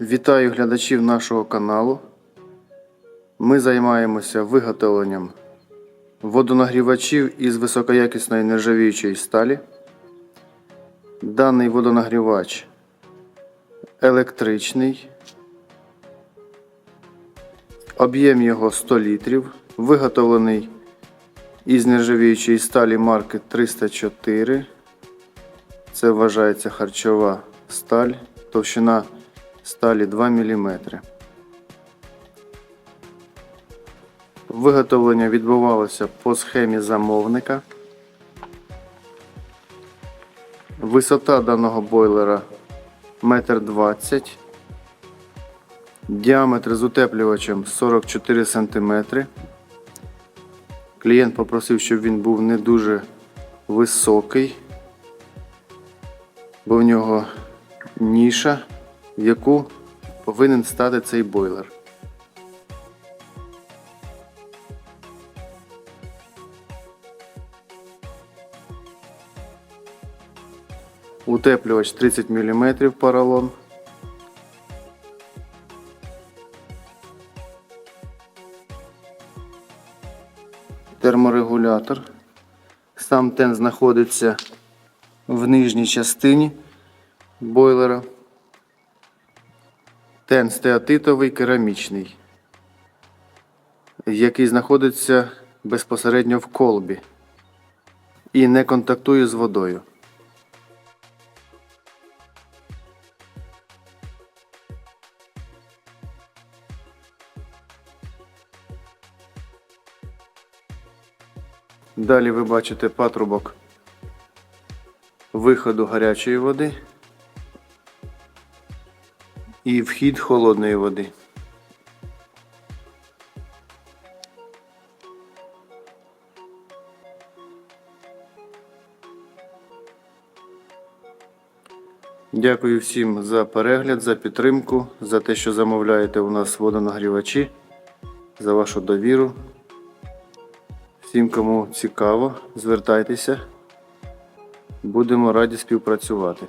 Вітаю глядачів нашого каналу. Ми займаємося виготовленням водонагрівачів із високоякісної нержавіючої сталі. Даний водонагрівач електричний. Об'єм його 100 літрів. Виготовлений із нержавіючої сталі марки 304. Це вважається харчова сталь. Товщина сталі 2 мм. Виготовлення відбувалося по схемі замовника. Висота даного бойлера 1,20 м. Діаметр з утеплювачем 44 см. Клієнт попросив, щоб він був не дуже високий, бо в нього ніша, в яку повинен стати цей бойлер. Утеплювач 30 мм поролон. Терморегулятор. Сам тен знаходиться в нижній частині бойлера. Тен стеатитовий керамічний, який знаходиться безпосередньо в колбі і не контактує з водою. Далі ви бачите патрубок виходу гарячої води і вхід холодної води. Дякую всім за перегляд, за підтримку, за те, що замовляєте у нас водонагрівачі, за вашу довіру. Всім, кому цікаво, звертайтеся. Будемо раді співпрацювати.